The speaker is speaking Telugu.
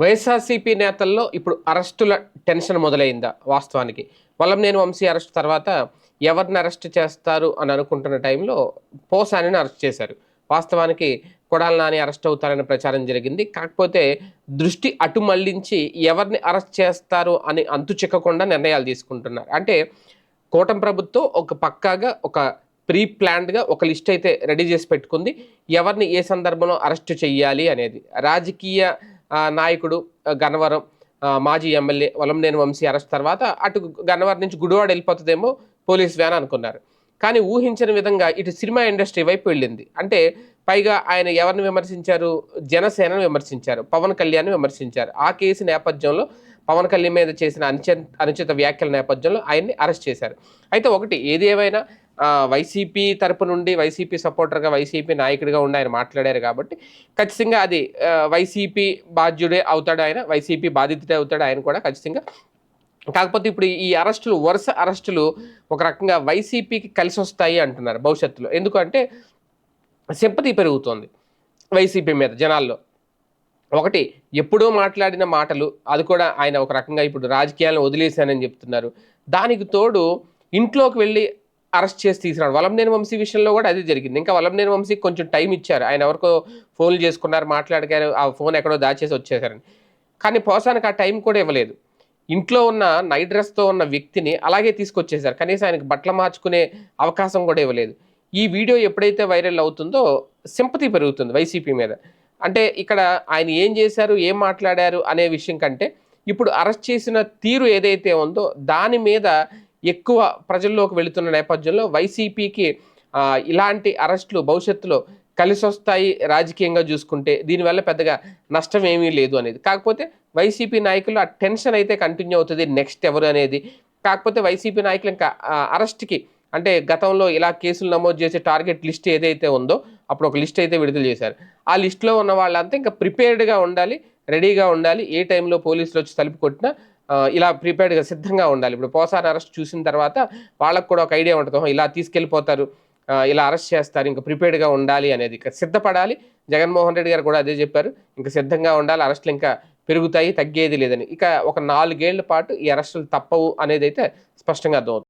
వైఎస్ఆర్సీపీ నేతల్లో ఇప్పుడు అరెస్టుల టెన్షన్ మొదలైందా వాస్తవానికి? వల్లంనేని వంశీ అరెస్ట్ తర్వాత ఎవరిని అరెస్ట్ చేస్తారు అని అనుకుంటున్న టైంలో పోసానిని అరెస్ట్ చేశారు. వాస్తవానికి కొడాల నాని అరెస్ట్ అవుతారనే ప్రచారం జరిగింది. కాకపోతే దృష్టి అటు మళ్ళించి ఎవరిని అరెస్ట్ చేస్తారు అని అంతు చిక్కకుండా నిర్ణయాలు తీసుకుంటున్నారు. అంటే కూటమి ప్రభుత్వం ఒక పక్కాగా ఒక ప్రీ ప్లాన్డ్గా ఒక లిస్ట్ అయితే రెడీ చేసి పెట్టుకుంది. ఎవరిని ఏ సందర్భంలో అరెస్ట్ చెయ్యాలి అనేది. రాజకీయ నాయకుడు గన్నవరం మాజీ ఎమ్మెల్యే వలంనేని వంశీ అరెస్ట్ తర్వాత అటు గన్నవరం నుంచి గుడివాడ వెళ్ళిపోతుందేమో పోలీస్ వ్యాన్ అనుకున్నారు. కానీ ఊహించని విధంగా ఇటు సినిమా ఇండస్ట్రీ వైపు వెళ్ళింది. అంటే పైగా ఆయన ఎవరిని విమర్శించారు? జనసేనను విమర్శించారు. పవన్ కళ్యాణ్ విమర్శించారు. ఆ కేసు నేపథ్యంలో పవన్ కళ్యాణ్ మీద చేసిన అనుచ అనుచిత వ్యాఖ్యల నేపథ్యంలో ఆయన్ని అరెస్ట్ చేశారు. అయితే ఒకటి ఏది ఏమైనా వైసీపీ తరపు నుండి వైసీపీ సపోర్టర్గా వైసీపీ నాయకుడిగా ఉండి ఆయన మాట్లాడారు కాబట్టి ఖచ్చితంగా అది వైసీపీ బాధ్యుడే అవుతాడు ఆయన వైసీపీ బాధితుడే అవుతాడు ఆయన కూడా ఖచ్చితంగా. కాకపోతే ఇప్పుడు ఈ అరెస్టులు వరుస అరెస్టులు ఒక రకంగా వైసీపీకి కలిసి వస్తాయి అంటున్నారు భవిష్యత్తులో. ఎందుకంటే సింపతి పెరుగుతోంది వైసీపీ మీద జనాల్లో. ఒకటి ఎప్పుడో మాట్లాడిన మాటలు అది కూడా ఆయన ఒక రకంగా ఇప్పుడు రాజకీయాలను వదిలేశానని చెప్తున్నారు. దానికి తోడు ఇంట్లోకి వెళ్ళి అరెస్ట్ చేసి తీసుకురాడు వలంనేని వంశీ విషయంలో కూడా అదే జరిగింది. ఇంకా వలంనేని వంశీకి కొంచెం టైం ఇచ్చారు. ఆయన ఎవరికో ఫోన్లు చేసుకున్నారు మాట్లాడగారు ఆ ఫోన్ ఎక్కడో దాచేసి వచ్చేసారని. కానీ పోసానికి ఆ టైం కూడా ఇవ్వలేదు. ఇంట్లో ఉన్న నైట్ డ్రెస్తో ఉన్న వ్యక్తిని అలాగే తీసుకొచ్చేసారు. కనీసం ఆయనకు బట్టలు మార్చుకునే అవకాశం కూడా ఇవ్వలేదు. ఈ వీడియో ఎప్పుడైతే వైరల్ అవుతుందో సింపతి పెరుగుతుంది వైసీపీ మీద. అంటే ఇక్కడ ఆయన ఏం చేశారు ఏం మాట్లాడారు అనే విషయం కంటే ఇప్పుడు అరెస్ట్ చేసిన తీరు ఏదైతే ఉందో దాని మీద ఎక్కువ ప్రజల్లోకి వెళుతున్న నేపథ్యంలో వైసీపీకి ఇలాంటి అరెస్టులు భవిష్యత్తులో కలిసి వస్తాయి రాజకీయంగా చూసుకుంటే. దీనివల్ల పెద్దగా నష్టం ఏమీ లేదు అనేది. కాకపోతే వైసీపీ నాయకులు ఆ టెన్షన్ అయితే కంటిన్యూ అవుతుంది నెక్స్ట్ ఎవరు అనేది. కాకపోతే వైసీపీ నాయకులు ఇంకా అరెస్ట్కి అంటే గతంలో ఇలా కేసులు నమోదు చేసే టార్గెట్ లిస్ట్ ఏదైతే ఉందో అప్పుడు ఒక లిస్ట్ అయితే విడుదల చేశారు. ఆ లిస్ట్లో ఉన్న వాళ్ళంతా ఇంకా ప్రిపేర్డ్గా ఉండాలి. రెడీగా ఉండాలి. ఏ టైంలో పోలీసులు వచ్చి తలుపు కొట్టినా ఇలా ప్రిపేర్డ్గా సిద్ధంగా ఉండాలి. ఇప్పుడు పోసారి అరెస్ట్ చూసిన తర్వాత వాళ్ళకు కూడా ఒక ఐడియా ఉంటుంది. ఇలా తీసుకెళ్ళిపోతారు ఇలా అరెస్ట్ చేస్తారు ఇంకా ప్రిపేర్డ్గా ఉండాలి అనేది ఇంకా సిద్ధపడాలి. జగన్మోహన్ రెడ్డి గారు కూడా అదే చెప్పారు. ఇంకా సిద్ధంగా ఉండాలి. అరెస్టులు ఇంకా పెరుగుతాయి తగ్గేది లేదని. ఇక ఒక నాలుగేళ్ళ పాటు ఈ అరెస్టులు తప్పవు అనేది అయితే స్పష్టంగా అర్థమవుతుంది.